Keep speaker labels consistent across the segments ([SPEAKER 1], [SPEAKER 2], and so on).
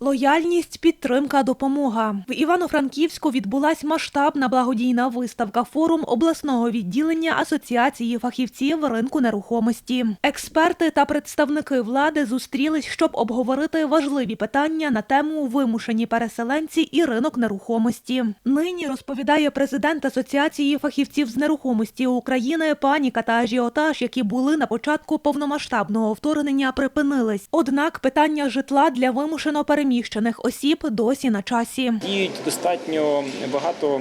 [SPEAKER 1] Лояльність, підтримка, допомога. В Івано-Франківську відбулась масштабна благодійна виставка форум обласного відділення Асоціації фахівців ринку нерухомості. Експерти та представники влади зустрілись, щоб обговорити важливі питання на тему вимушені переселенці і ринок нерухомості. Нині розповідає президент Асоціації фахівців з нерухомості України паніка та ажіотаж, які були на початку повномасштабного вторгнення, припинились. Однак питання житла для вимушено переміщених осіб досі на часі.
[SPEAKER 2] Діють достатньо багато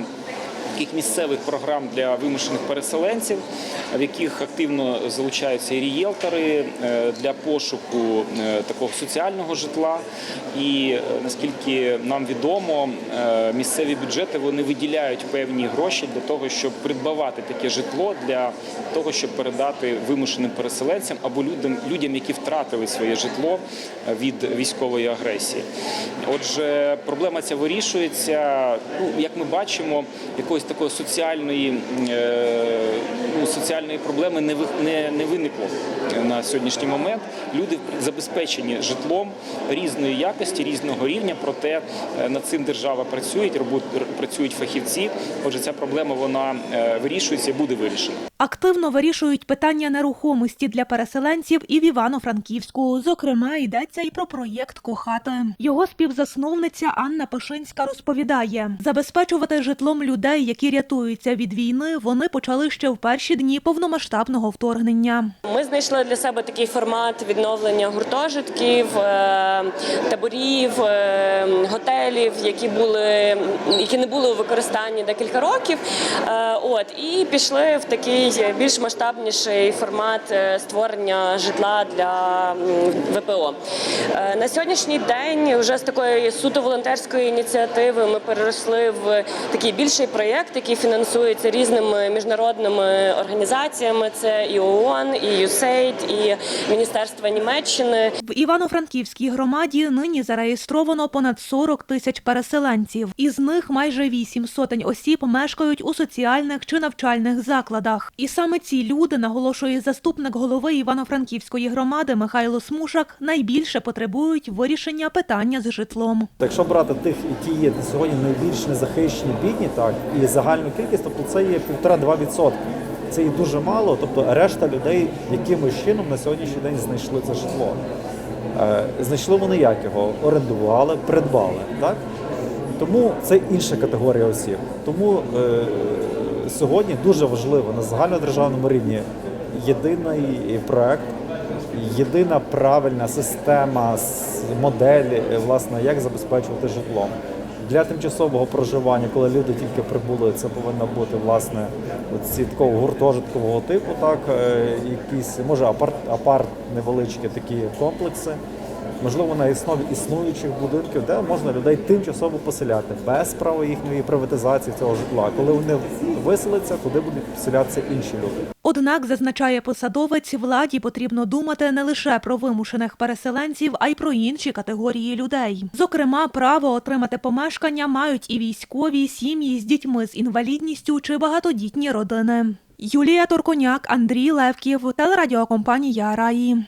[SPEAKER 2] таких місцевих програм для вимушених переселенців, в яких активно залучаються і рієлтори е, для пошуку е, такого соціального житла. І е, наскільки нам відомо, місцеві бюджети вони виділяють певні гроші для того, щоб придбавати таке житло для того, щоб передати вимушеним переселенцям або людям, людям, які втратили своє житло від військової агресії. Отже, проблема ця вирішується. Ну, як ми бачимо, якоїсь такої соціальної, е, ну, соціальної проблеми не, не, не виникло на сьогоднішній момент. Люди забезпечені житлом різної якості, різного рівня, проте е, над цим держава працює, працюють фахівці. Отже, ця проблема вона е, вирішується і буде вирішена.
[SPEAKER 1] Активно вирішують питання нерухомості для переселенців і в Івано-Франківську. Зокрема, йдеться і про проєкт Кохати. Його співзасновниця Анна Пашинська розповідає: забезпечувати житлом людей, які рятуються від війни, вони почали ще в перші дні повномасштабного вторгнення.
[SPEAKER 3] Ми знайшли для себе такий формат відновлення гуртожитків, е, таборів, е, готелів, які були які не були у використанні декілька років. Е, От і пішли в такий більш масштабніший формат е, створення житла для ВПО. Е, На сьогоднішній день вже з такої суто волонтерської ініціативи ми переросли в такий більший проєкт, який фінансується різними міжнародними організаціями. Це і ООН, і USAID, і Міністерство Німеччини.
[SPEAKER 1] В Івано-Франківській громаді нині зареєстровано понад 40 тисяч переселенців. Із них майже вісім сотень осіб мешкають у соціальних чи навчальних закладах. І саме ці люди, наголошує заступник голови Івано-Франківської громади Михайло Смушак, найбільше потребують вирішення питання з житлом.
[SPEAKER 4] Якщо брати тих, які є сьогодні найбільш незахищені бідні, так і загальну кількість, тобто це є 1,5-2 відсотки. Це і дуже мало. Тобто решта людей якимось чином на сьогоднішній день знайшли це житло. Е, Знайшли вони як його? Орендували, придбали. Так? Тому це інша категорія осіб. Тому е, сьогодні дуже важливо на загальнодержавному рівні єдиний проект, єдина правильна система, модель, власне, як забезпечувати житлом. Для тимчасового проживання, коли люди тільки прибули, це повинно бути власне ці такого гуртожиткового типу, так е, якісь може апарт, апарт невеличкі такі комплекси. Можливо, на основі існуючих будинків, де можна людей тимчасово поселяти без права їхньої приватизації цього житла. Коли вони виселяться, туди будуть поселятися інші люди.
[SPEAKER 1] Однак, зазначає посадовець, владі потрібно думати не лише про вимушених переселенців, а й про інші категорії людей. Зокрема, право отримати помешкання мають і військові, сім'ї з дітьми з інвалідністю чи багатодітні родини. Юлія Торконяк, Андрій Левків, телерадіокомпанія Раї.